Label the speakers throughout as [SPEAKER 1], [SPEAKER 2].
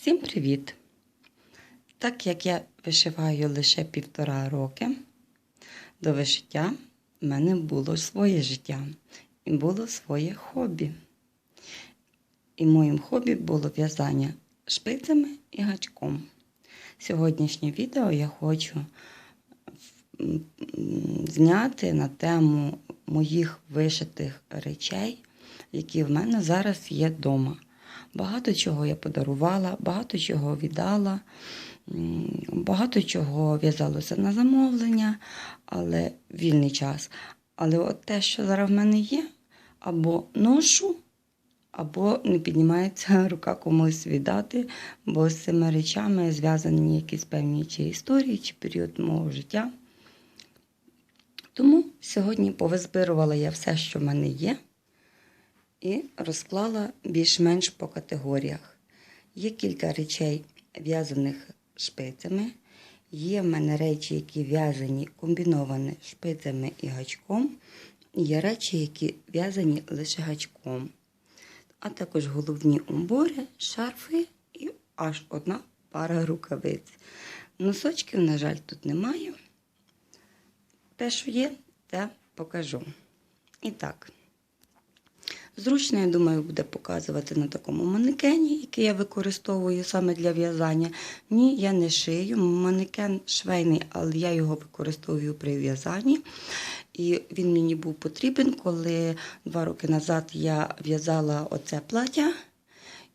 [SPEAKER 1] Всім привіт! Так як я вишиваю лише півтора роки, до вишиття в мене було своє життя і було своє хобі. І моїм хобі було в'язання шпицями і гачком. Сьогоднішнє відео я хочу зняти на тему моїх вишитих речей, які в мене зараз є вдома. Багато чого я подарувала, багато чого віддала, багато чого в'язалося на замовлення, але вільний час. Але от те, що зараз в мене є, або ношу, або не піднімається рука комусь віддати, бо з цими речами зв'язані якісь певні чи історії, чи період мого життя. Тому сьогодні повизбирувала я все, що в мене є, і розклала більш-менш по категоріях. Є кілька речей, в'язаних шпицями. Є в мене речі, які в'язані комбіновані шпицями і гачком. Є речі, які в'язані лише гачком. А також головні убори, шарфи і аж одна пара рукавиць. Носочків, на жаль, тут немає. Те, що є, те покажу. І так. Зручно, я думаю, буде показувати на такому манекені, який я використовую саме для в'язання. Ні, я не шию. Манекен швейний, але я його використовую при в'язанні. І він мені був потрібен, коли два роки назад я в'язала оце плаття,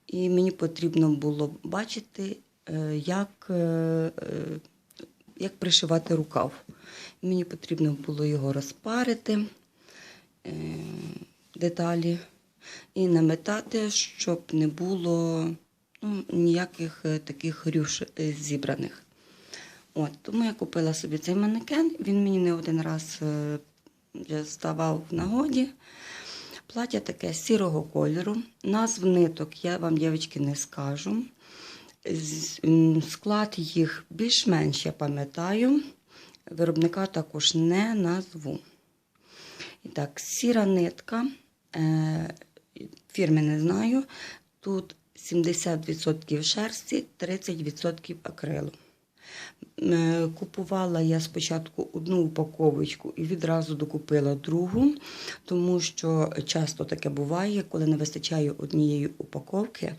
[SPEAKER 1] і мені потрібно було бачити, е, як, е, е, як пришивати рукав. Мені потрібно було його розпарити деталі і наметати, щоб не було ну, ніяких е, таких рюш е, зібраних. От, тому я купила собі цей манекен. Він мені не один раз е, ставав в нагоді. Плаття таке сірого кольору. Назв ниток я вам, дівчатки, не скажу. Склад їх більш-менш я пам'ятаю. Виробника також не назву. І так, сіра нитка. Е, фірми не знаю. Тут 70% шерсті, 30% акрилу. Е, Купувала я спочатку одну упаковочку і відразу докупила другу, тому що часто таке буває, коли не вистачає однієї упаковки,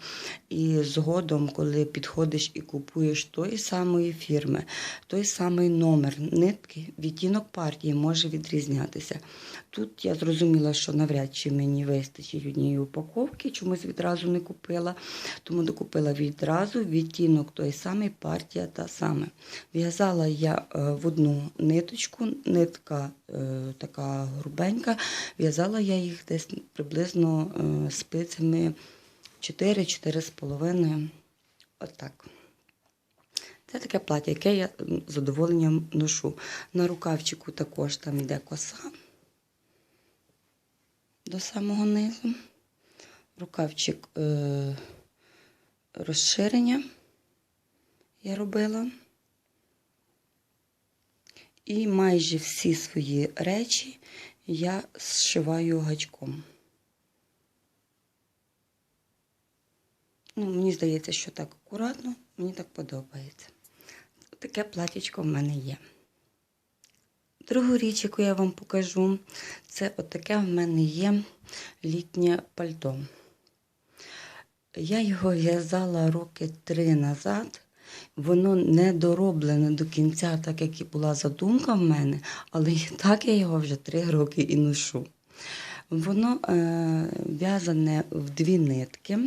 [SPEAKER 1] і згодом, коли підходиш і купуєш тої самої фірми, той самий номер нитки, відтінок партії може відрізнятися. Тут я зрозуміла, що навряд чи мені вистачить однієї упаковки, чомусь відразу не купила, тому докупила відразу відтінок той самий, партія та саме. В'язала я е, в одну ниточку, нитка е, така грубенька, в'язала я їх десь приблизно е, спицями 4-4,5. Отак. Це таке плаття, яке я з задоволенням ношу. На рукавчику також там йде коса до самого низу. Рукавчик розширення я робила. І майже всі свої речі я зшиваю гачком. Ну, мені здається, що так акуратно, мені так подобається. Таке платічко в мене є. Другу річ, яку я вам покажу, це отаке в мене є літнє пальто. Я його в'язала роки три назад. Воно не дороблене до кінця, так як і була задумка в мене, але так я його вже три роки і ношу. Воно е, в'язане в дві нитки.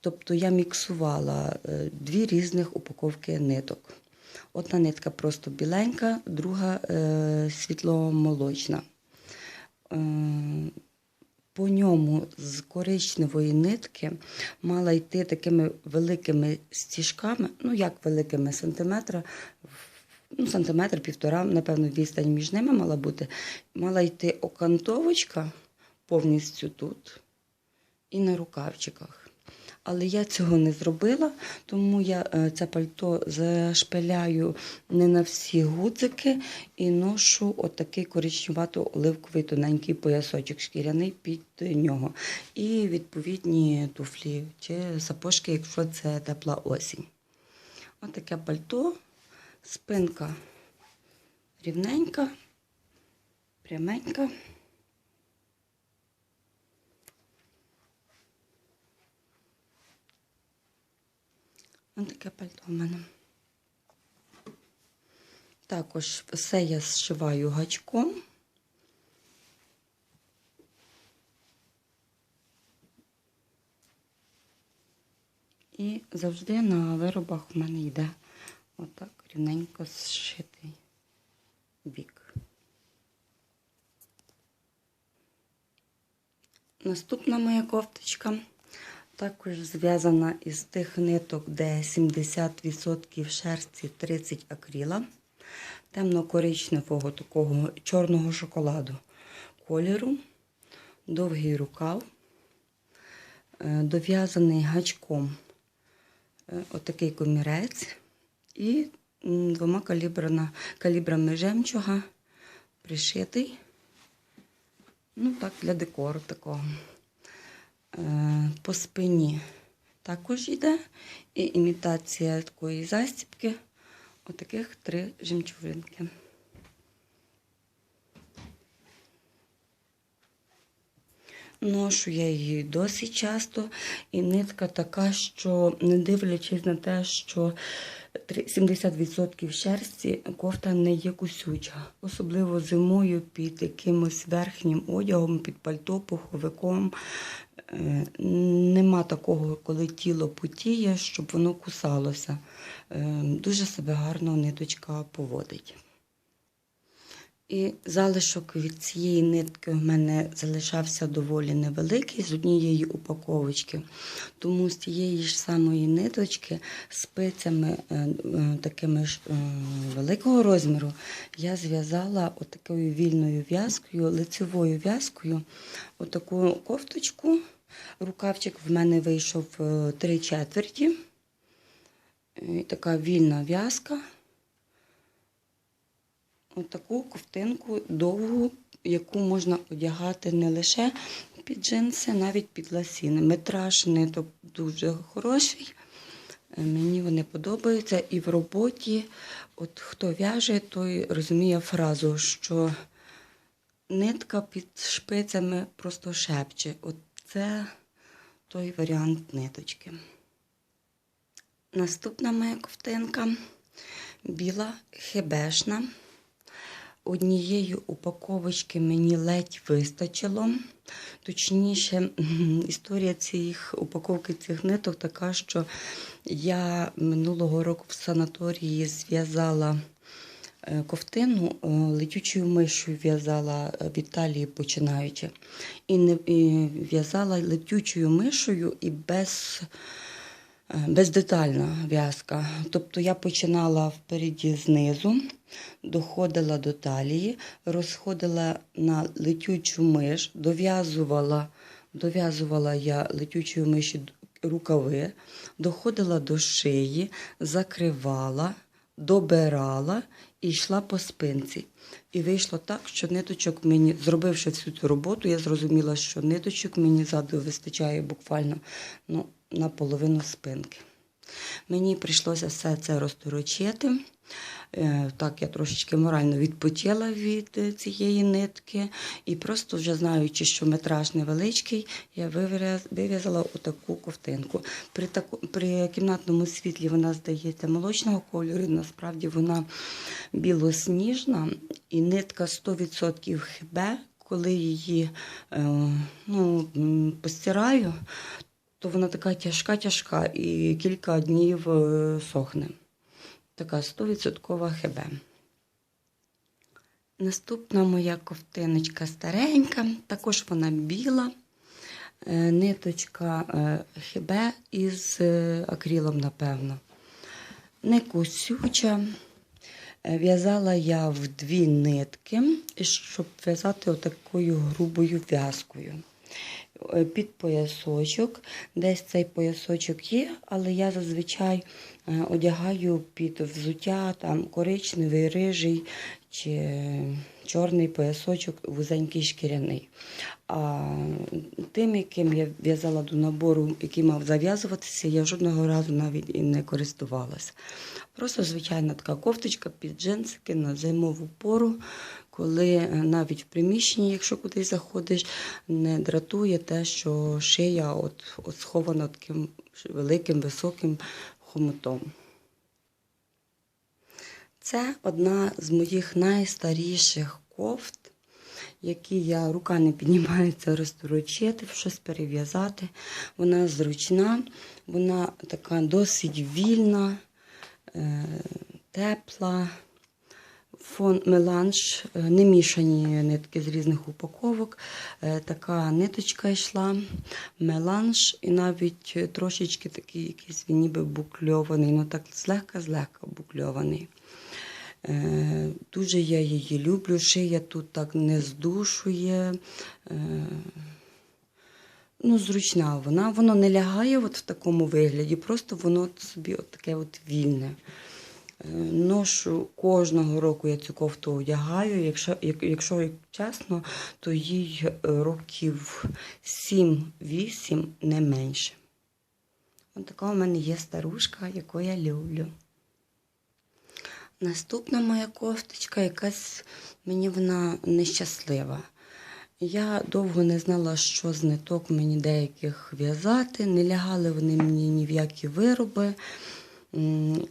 [SPEAKER 1] Тобто я міксувала е, дві різних упаковки ниток. Одна нитка просто біленька, друга е, світло-молочна. Е, по ньому з коричневої нитки мала йти такими великими стіжками, ну як великими сантиметра, ну, сантиметр, півтора, напевно, відстань між ними мала бути. Мала йти окантовочка повністю тут і на рукавчиках. Але я цього не зробила, тому я е, це пальто зашпиляю не на всі гудзики і ношу отакий коричневато-оливковий тоненький поясочок шкіряний під нього. І відповідні туфлі чи сапожки, якщо це тепла осінь. Отаке пальто, спинка рівненька, пряменька. Ось таке пальто в мене. Також все я зшиваю гачком. І завжди на виробах в мене йде отак рівненько зшитий бік. Наступна моя кофточка також зв'язана із тих ниток, де 70% шерсті, 30 акріла, темно-коричневого такого чорного шоколаду кольору, довгий рукав, е, дов'язаний гачком е, отакий комірець і двома калібрана, калібрами жемчуга пришитий. Ну так, для декору такого. Е, По спині також йде. І імітація такої застібки. Отаких три жемчужинки. Ношу я її досить часто, і нитка така, що не дивлячись на те, що 70% шерсті кофта не є кусюча. Особливо зимою під якимось верхнім одягом, під пальто, пуховиком. Е, Нема такого, коли тіло потіє, щоб воно кусалося. Е, Дуже себе гарно ниточка поводить. І залишок від цієї нитки в мене залишався доволі невеликий з однієї упаковочки. Тому з тієї ж самої ниточки спицями е, такими ж великого розміру я зв'язала отакою вільною в'язкою, лицевою в'язкою, отаку кофточку. Рукавчик в мене вийшов е, три четверті. І така вільна в'язка отаку ковтинку довгу, яку можна одягати не лише під джинси, навіть під ласіни. Метраж ниток дуже хороший. Е, Мені вони подобаються. І в роботі, от хто в'яже, той розуміє фразу, що нитка під шпицями просто шепче. От це той варіант ниточки. Наступна моя ковтинка біла хебешна. Однієї упаковочки мені ледь вистачило. Точніше, історія цих упаковки цих ниток така, що я минулого року в санаторії зв'язала ковтину е, летючою мишою в'язала е, в починаючи. І, не, в'язала летючою мишою і без е, бездетальна в'язка. Тобто я починала впереді знизу, доходила до талії, розходила на летючу миш, дов'язувала, дов'язувала я летючою миші рукави, доходила до шиї, закривала, добирала і йшла по спинці. І вийшло так, що ниточок мені, зробивши всю цю роботу, я зрозуміла, що ниточок мені ззаду вистачає буквально ну, на половину спинки. Мені прийшлося все це розторочити. Е, Так, я трошечки морально відпочила від е, цієї нитки. І просто вже знаючи, що метраж невеличкий, я вив'язала отаку ковтинку. При, таку, при кімнатному світлі вона здається молочного кольору, насправді вона білосніжна і нитка 100% хбе. Коли її е, ну, постираю, то вона така тяжка-тяжка і кілька днів е, сохне. Така 100% хебе. Наступна моя ковтиночка старенька, також вона біла. Е, Ниточка е, хебе із акрилом, напевно. Не кусюча. В'язала я в дві нитки, щоб в'язати отакою грубою в'язкою. Е, під поясочок. Десь цей поясочок є, але я зазвичай е, одягаю під взуття там коричневий, рижий чи чорний поясочок, вузенький шкіряний. А тим, яким я в'язала до набору, який мав зав'язуватися, я жодного разу навіть і не користувалася. Просто звичайна така кофточка під джинсики на зимову пору, коли е, навіть в приміщенні, якщо кудись заходиш, не дратує те, що шия от, от схована таким великим високим хомутом. Це одна з моїх найстаріших кофт, які я рука не піднімається розторочити, щось перев'язати. Вона зручна, вона така досить вільна, е, тепла. Фон меланж, е, не мішані нитки з різних упаковок. Е, Така ниточка йшла, меланж, і навіть трошечки такий якийсь він ніби букльований, ну так злегка-злегка букльований. Е, Дуже я її люблю. Шия тут так не здушує. Ну, зручна вона, воно не лягає от в такому вигляді, просто воно собі от таке от вільне. Е, Ношу кожного року я цю кофту одягаю. Якщо, якщо чесно, то їй е, років 7-8 не менше. Ось така у мене є старушка, яку я люблю. Наступна моя кофточка, якась мені вона нещаслива. Я довго не знала, що з ниток мені деяких в'язати, не лягали вони мені ні в які вироби.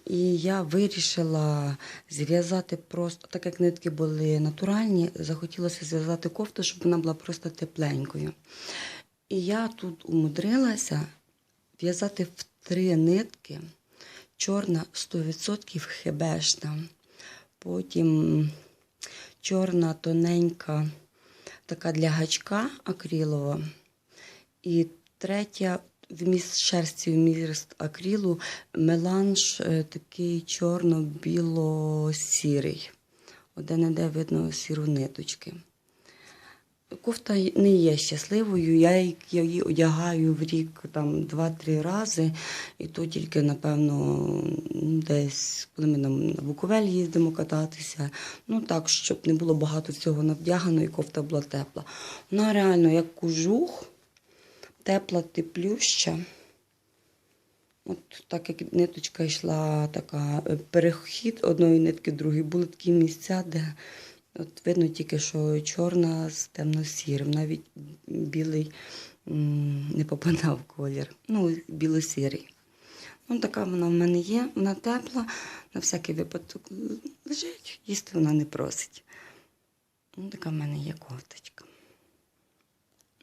[SPEAKER 1] І я вирішила зв'язати просто, так як нитки були натуральні, захотілося зв'язати кофту, щоб вона була просто тепленькою. І я тут умудрилася в'язати в три нитки. Чорна 100% хебешна. Потім чорна тоненька, така для гачка акрилова. І третя вміст шерсті, вміст акрилу, меланж е, такий чорно-біло-сірий. Один іде видно сіру ниточки. Кофта не є щасливою. Я її- одягаю в рік два-три рази, і то тільки, напевно, десь, коли ми на Буковель їздимо кататися. Ну так, щоб не було багато всього навдягано, і кофта була тепла. Вона реально як кожух, тепла, теплюща. От так як ниточка йшла, така е, перехід одної нитки, другої, були такі місця, де от видно тільки, що чорна з темно-сірим, навіть білий не попадав колір. Ну, біло-сірий. Ну, така вона в мене є, вона тепла, на всякий випадок лежить, їсти вона не просить. Ну, така в мене є кофточка.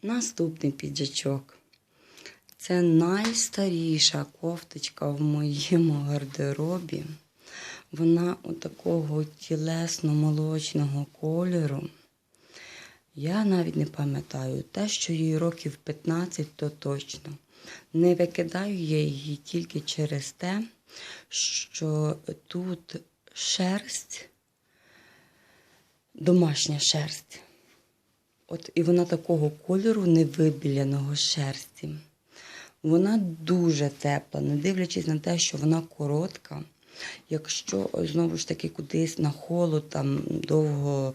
[SPEAKER 1] Наступний піджачок. Це найстаріша кофточка в моєму гардеробі. Вона у такого тілесно-молочного кольору. Я навіть не пам'ятаю те, що їй років 15, то точно. Не викидаю я її тільки через те, що тут шерсть, домашня шерсть. От і вона такого кольору невибіляного шерсті. Вона дуже тепла, не дивлячись на те, що вона коротка. Якщо знову ж таки кудись на холод, там довго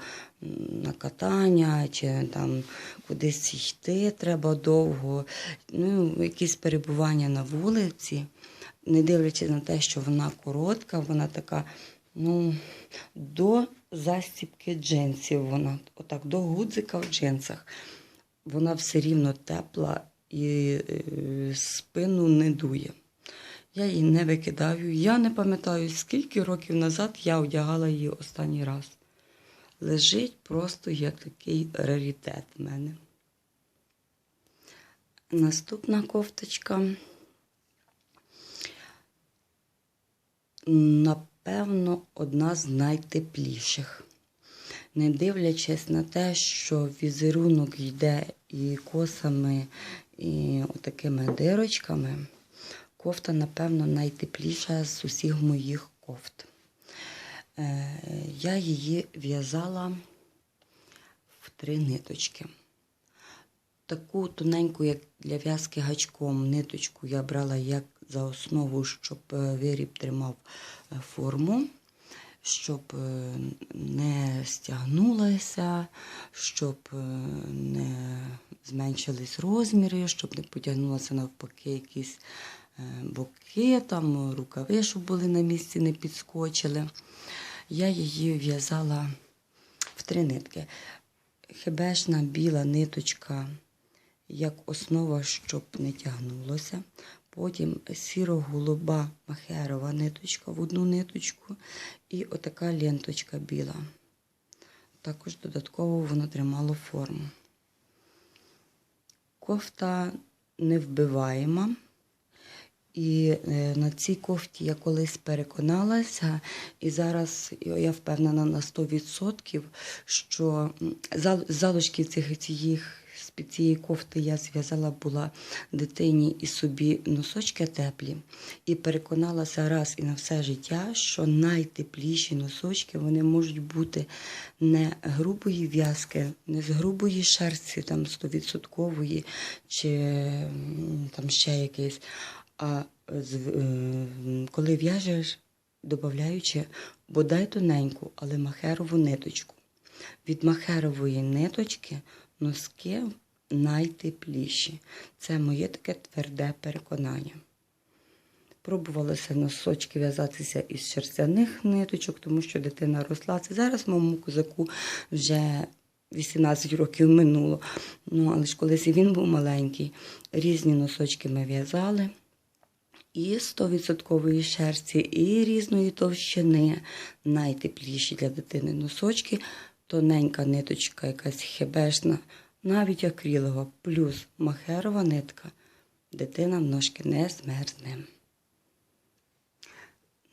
[SPEAKER 1] на катання, чи там кудись йти треба довго, ну, якісь перебування на вулиці, не дивлячись на те, що вона коротка, вона така, ну, до застібки джинсів, вона отак, до гудзика в джинсах. Вона все рівно тепла і е, спину не дує. Я її не викидаю. Я не пам'ятаю, скільки років назад я одягала її останній раз. Лежить просто як такий раритет в мене. Наступна кофточка. Напевно, одна з найтепліших. Не дивлячись на те, що візерунок йде і косами, і отакими дирочками, кофта, напевно, найтепліша з усіх моїх кофт. Е, Я її в'язала в три ниточки. таку тоненьку, як для в'язки гачком, ниточку я брала як за основу, щоб е, виріб тримав форму, щоб е, не стягнулася, щоб е, не зменшились розміри, щоб не потягнулося навпаки якісь е, боки, там, рукави, щоб були на місці, не підскочили. Я її в'язала в три нитки. Хебешна біла ниточка як основа, щоб не тягнулося. Потім сіро-голуба махерова ниточка в одну ниточку і отака ленточка біла. Також додатково воно тримало форму. Кофта невбиваєма. І е, на цій кофті я колись переконалася, і зараз я впевнена на 100%, що залишки цих цих з-під цієї кофти я зв'язала була дитині і собі носочки теплі, і переконалася раз і на все життя, що найтепліші носочки вони можуть бути не грубої в'язки, не з грубої шерсті, там 100% чи там ще якийсь. А е, коли в'яжеш, додаючи бодай тоненьку, але махерову ниточку. Від махерової ниточки носки найтепліші. Це моє таке тверде переконання. Пробувалося носочки в'язатися із шерстяних ниточок, тому що дитина росла. Це зараз моєму козаку вже 18 років минуло. Ну, але ж колись і він був маленький. Різні носочки ми в'язали. І 100% шерсті, і різної товщини. Найтепліші для дитини носочки, тоненька ниточка, якась хебешна, навіть акрилова, плюс махерова нитка. Дитина в ножки не змерзне.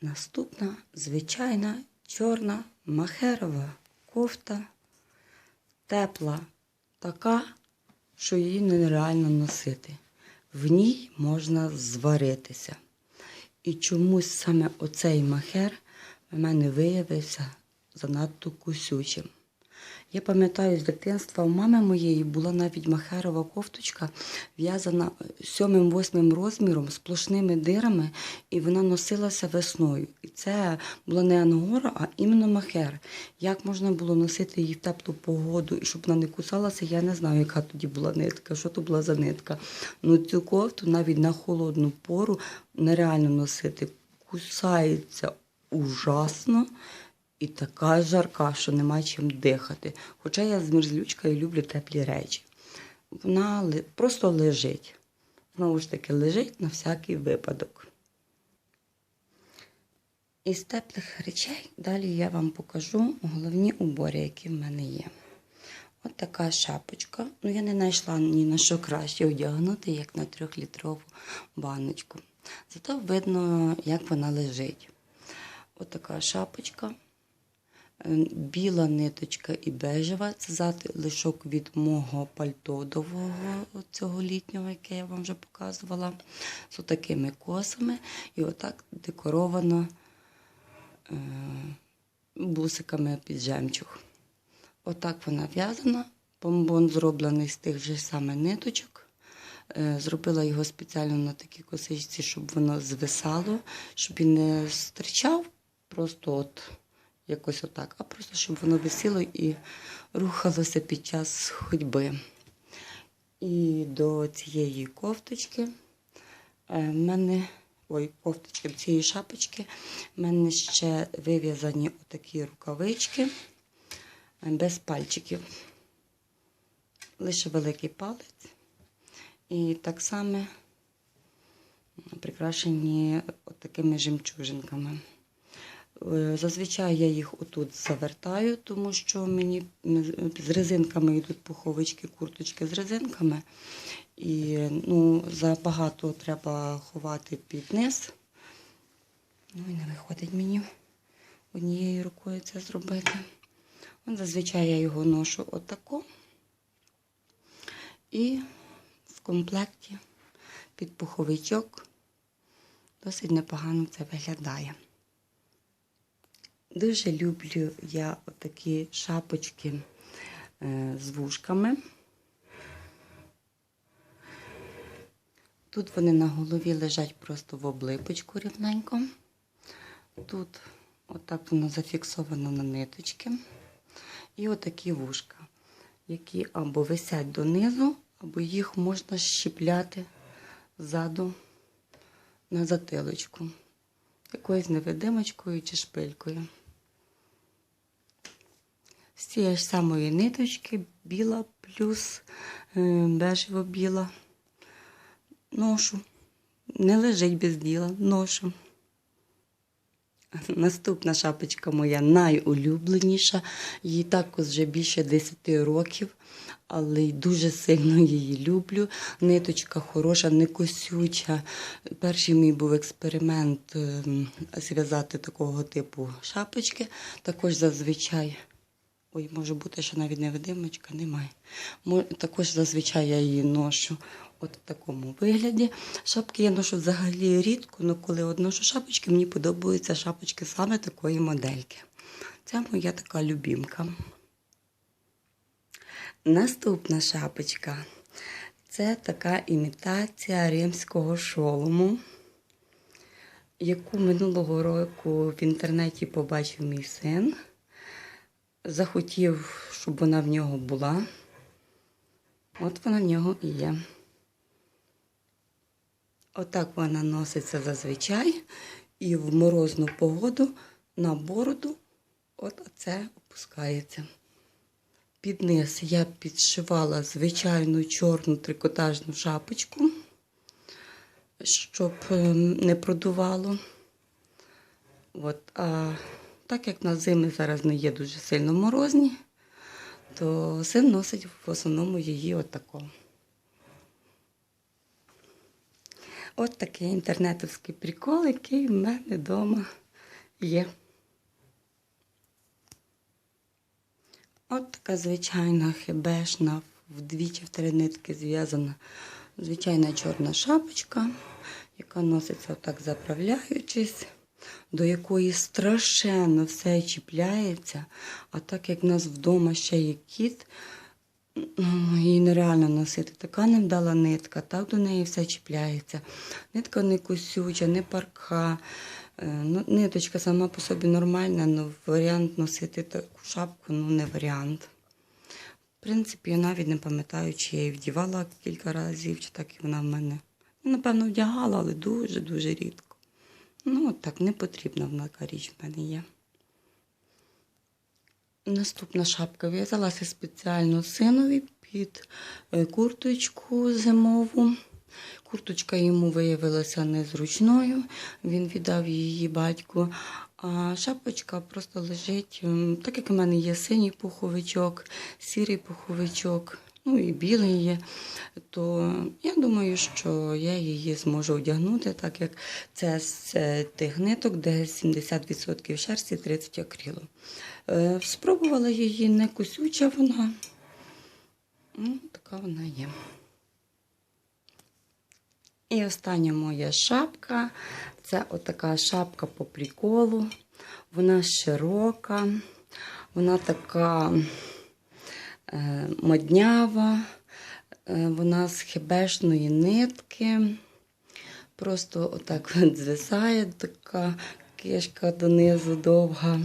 [SPEAKER 1] Наступна звичайна чорна махерова кофта, тепла, така, що її нереально носити. В ній можна зваритися. І чомусь саме оцей махер в мене виявився занадто кусючим. Я пам'ятаю з дитинства, у мами моєї була навіть махерова кофточка, в'язана сьомим-восьмим розміром, сплошними дирами, і вона носилася весною. І це була не ангора, а іменно махер. Як можна було носити її в теплу погоду, і щоб вона не кусалася, я не знаю, яка тоді була нитка, що то була за нитка. Ну цю кофту навіть на холодну пору нереально носити. Кусається ужасно. І така жарка, що нема чим дихати. Хоча я змерзлючка і люблю теплі речі. Вона просто лежить. Знову ж таки, лежить на всякий випадок. Із теплих речей далі я вам покажу головні убори, які в мене є. От така шапочка. Ну, я не знайшла ні на що краще одягнути, як на трьохлітрову баночку. Зато видно, як вона лежить. От така шапочка. Е, Біла ниточка і бежева. Це залишок від мого пальто довгого цього літнього, яке я вам вже показувала. З такими косами. І отак декоровано е, бусиками під жемчуг. Отак вона в'язана. Бомбон зроблений з тих же саме ниточок. Е, Зробила його спеціально на такій косичці, щоб воно звисало, щоб він не стирчав, просто от якось отак, а просто щоб воно висіло і рухалося під час ходьби. І до цієї кофточки е, в мене, ой, кофточки, до цієї шапочки, в мене ще вив'язані отакі рукавички е, без пальчиків. Лише великий палець. І так само прикрашені такими жемчужинками. Е, Зазвичай я їх отут завертаю, тому що мені з резинками йдуть пуховички, курточки з резинками. І ну, забагато треба ховати під низ. Ну і не виходить мені однією рукою це зробити. От зазвичай я його ношу отако. І в комплекті під пуховичок досить непогано це виглядає. Дуже люблю я такі шапочки е, з вушками. Тут вони на голові лежать просто в облипочку рівненько. Тут отак воно зафіксовано на ниточки. І отакі вушка, які або висять донизу, або їх можна щіпляти ззаду на затилочку. Якоюсь невидимочкою чи шпилькою. Цієї ж самої ниточки біла плюс е, бежево-біла. Ношу. Не лежить без діла, ношу. Наступна шапочка моя найулюбленіша. Їй також вже більше 10 років, але дуже сильно її люблю. Ниточка хороша, не косюча. Перший мій був експеримент ем, зв'язати такого типу шапочки. Також зазвичай. Ой, може бути, що навіть невидимочка, немає. Також зазвичай я її ношу от в такому вигляді. Шапки я ношу взагалі рідко, але коли от ношу шапочки, мені подобаються шапочки саме такої модельки. Це моя така любімка. Наступна шапочка це така імітація римського шолому, яку минулого року в інтернеті побачив мій син захотів, щоб вона в нього була. От вона в нього і є. Отак вона носиться зазвичай. І в морозну погоду на бороду от це опускається. Під низ я підшивала звичайну чорну трикотажну шапочку, щоб не продувало. От, а так як на зими зараз не є дуже сильно морозні, то син носить в основному її отако. От такий інтернетовський прикол, який в мене вдома є. От така звичайна хебешна, вдвічі в три нитки зв'язана звичайна чорна шапочка, яка носиться отак заправляючись, до якої страшенно все чіпляється. А так як в нас вдома ще є кіт, ну, її нереально носити. Така невдала нитка, так до неї все чіпляється. Нитка не кусюча, не парка. Е, Ну, ниточка сама по собі нормальна, але варіант носити таку шапку ну, не варіант. В принципі, я навіть не пам'ятаю, чи я її вдівала кілька разів, чи так і вона в мене. Ну, напевно, вдягала, але дуже-дуже рідко. Ну, от так, не потрібна вона річ в мене є. Наступна шапка в'язалася спеціально синові під е, курточку зимову. Курточка йому виявилася незручною, він віддав її батьку. А шапочка просто лежить, так як у мене є синій пуховичок, сірий пуховичок, ну і білий є, то я думаю, що я її зможу одягнути, так як це з е, тих ниток, де 70% шерсті, 30 акрилу. Е, Спробувала її, не кусюча вона. Ну, така вона є. І остання моя шапка це отака шапка по приколу. Вона широка, вона така моднява, е, вона з хебешної нитки. Просто отак звисає така кишка донизу довга.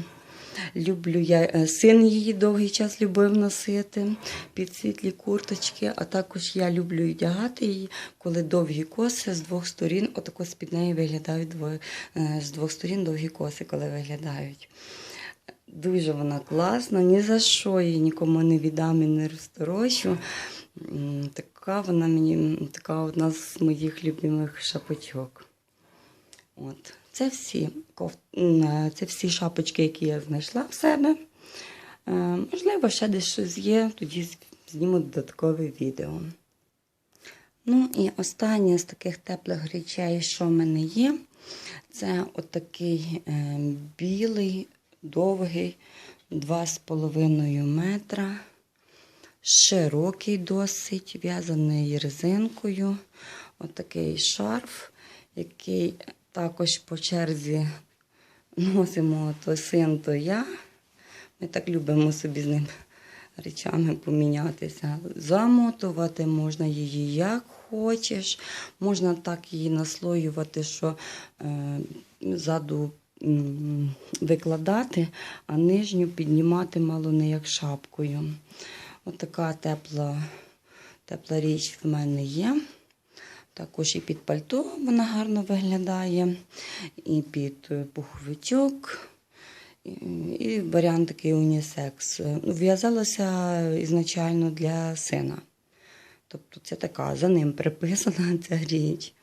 [SPEAKER 1] Люблю я е, син її довгий час любив носити під світлі курточки, а також я люблю одягати її, коли довгі коси з двох сторін, отако з-під неї виглядають е, з двох сторін довгі коси, коли виглядають. Дуже вона класна, ні за що її нікому не віддам і не розторощу. Така вона мені така одна з моїх любимих шапочок. От. Це всі коф... е, це всі шапочки, які я знайшла в себе. Е, можливо, ще десь щось є, тоді зніму додаткове відео. Ну і останнє з таких теплих речей, що в мене є, це отакий е, білий, довгий, 2,5 метра, широкий досить, в'язаний резинкою. Отакий шарф, який також по черзі носимо то син, то я. Ми так любимо собі з ним речами помінятися. Замотувати можна її як хочеш. Можна так її наслоювати, що е, ззаду викладати, а нижню піднімати мало не як шапкою. От така тепла, тепла річ в мене є. Також і під пальто вона гарно виглядає, і під е, пуховичок, і, варіант такий унісекс. Ну, В'язалася ізначально для сина. Тобто це така, за ним приписана ця річ.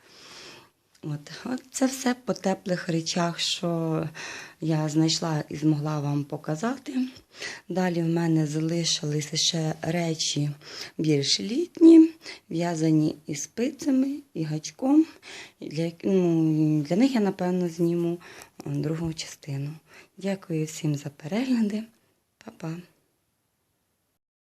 [SPEAKER 1] От, от це все по теплих речах, що я знайшла і змогла вам показати. Далі в мене залишилися ще речі більш літні, в'язані і спицями, і гачком. Для, ну, для них я, напевно, зніму другу частину. Дякую всім за перегляди. Па-па!